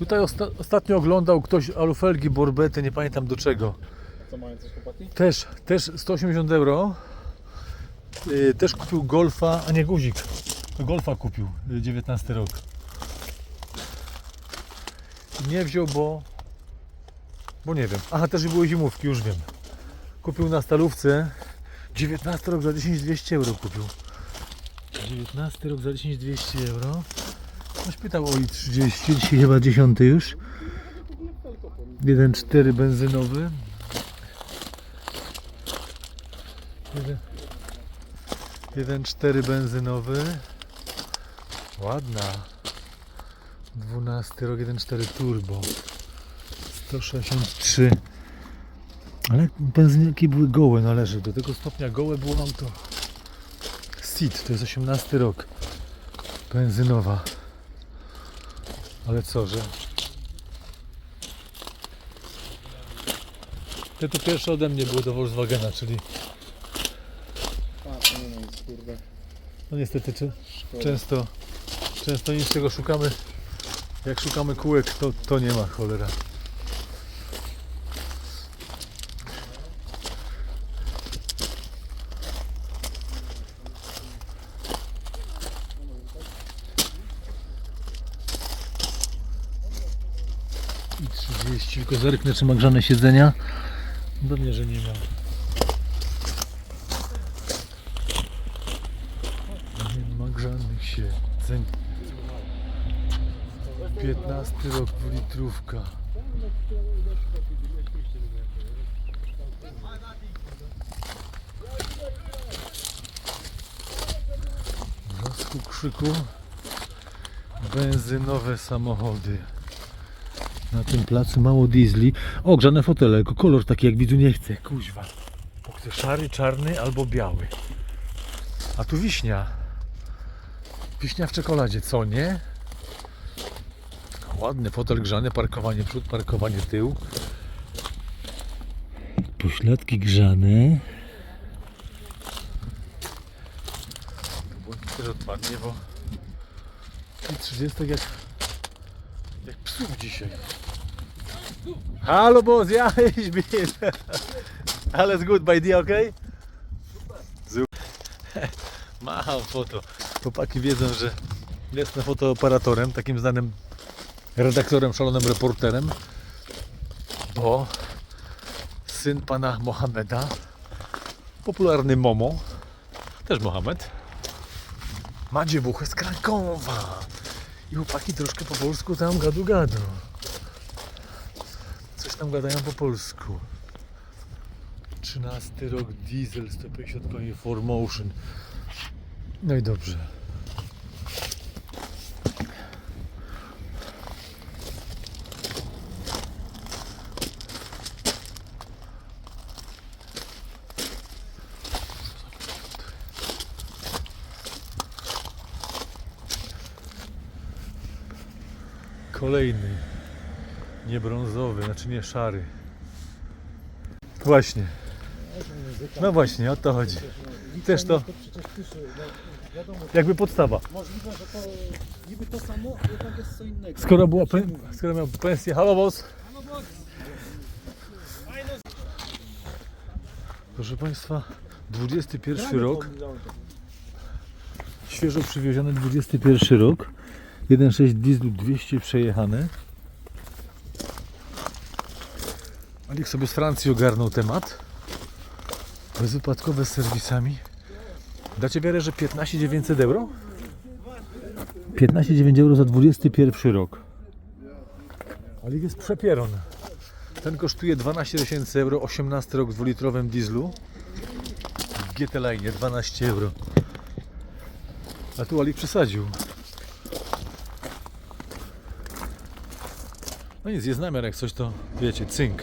Tutaj osta ostatnio oglądał ktoś alufelgi, borbety, nie pamiętam do czego. Co mają coś chłopaki? Też, też 180 euro. Yy, też kupił Golfa, a nie guzik. To Golfa kupił, yy, 19 rok. Nie wziął, bo... Bo nie wiem. Aha, też były zimówki, już wiem. Kupił na stalówce. 19 rok za 10 200 euro kupił. 19 rok za 10 200 euro. Ktoś pytał o i30, dzisiaj chyba 10 już. 1.4 benzynowy. Jeden- 1.4 benzynowy. Ładna. 12 rok 1.4 turbo. 163. Ale benzynki były gołe, należy. Do tego stopnia gołe było auto. Seat, to jest 18 rok. Benzynowa. Ale co, że... Te to pierwsze ode mnie były do Volkswagena, czyli A, nie ma nic, kurde. no niestety czy, często, często nic czego szukamy. Jak szukamy kółek, to, to nie ma cholera. I 30, tylko zerknę czy ma grzane siedzenia. Pewnie, że nie ma. Nie ma grzanych siedzeń. 15 rok dwulitrówka. Wrosku krzyku benzynowe samochody. Na tym placu mało diesli. O, grzane fotele, kolor taki jak widzu nie chcę. Kuźwa. Bo chcę szary, czarny albo biały. A tu wiśnia. Wiśnia w czekoladzie, co nie? Ładny fotel grzany, parkowanie przód, parkowanie tył. Pośladki grzane. Błękit też odpadnie, bo i 30 jak, jak psów dzisiaj. Halo boss, ja ich bin. Alles gut bei dir, okay? Super. Mam foto. Chłopaki wiedzą, że jestem fotooperatorem, takim znanym redaktorem, szalonym reporterem, bo syn pana Mohameda, popularny Momo, też Mohamed, ma dziewuchę z Krakowa. I chłopaki troszkę po polsku tam gadu gadu. Tam gadają po polsku. 13 rok diesel 150 koni 4Motion. No i dobrze. Kolejny. Nie brązowy, znaczy nie szary. Właśnie. No właśnie, o to chodzi. Też to jakby podstawa. możliwe, że to niby to samo, jednak jest co innego. Skoro była pen, skoro miał pensję, halo boss. Proszę Państwa, 21 rok, świeżo przywieziony 21 rok, 1.6 dieslu 200 przejechane. Alik sobie z Francji ogarnął temat. Bezwypadkowe z serwisami. Dacie wiarę, że 15 900 euro? 15 9 euro za 21 rok. Ale jest przepieron. Ten kosztuje 12 tysięcy euro, 18 rok w dwulitrowym dieslu. W GT Line 12 euro. A tu Alik przesadził. No nic, jest namiar jak coś to, wiecie, cynk.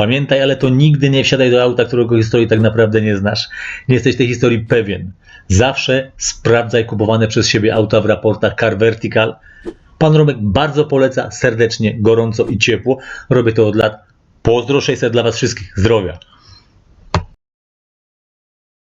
Pamiętaj, ale to nigdy nie wsiadaj do auta, którego historii tak naprawdę nie znasz. Nie jesteś tej historii pewien. Zawsze sprawdzaj kupowane przez siebie auta w raportach Car Vertical. Pan Romek bardzo poleca serdecznie, gorąco i ciepło. Robię to od lat. Pozdro 600 dla Was wszystkich. Zdrowia.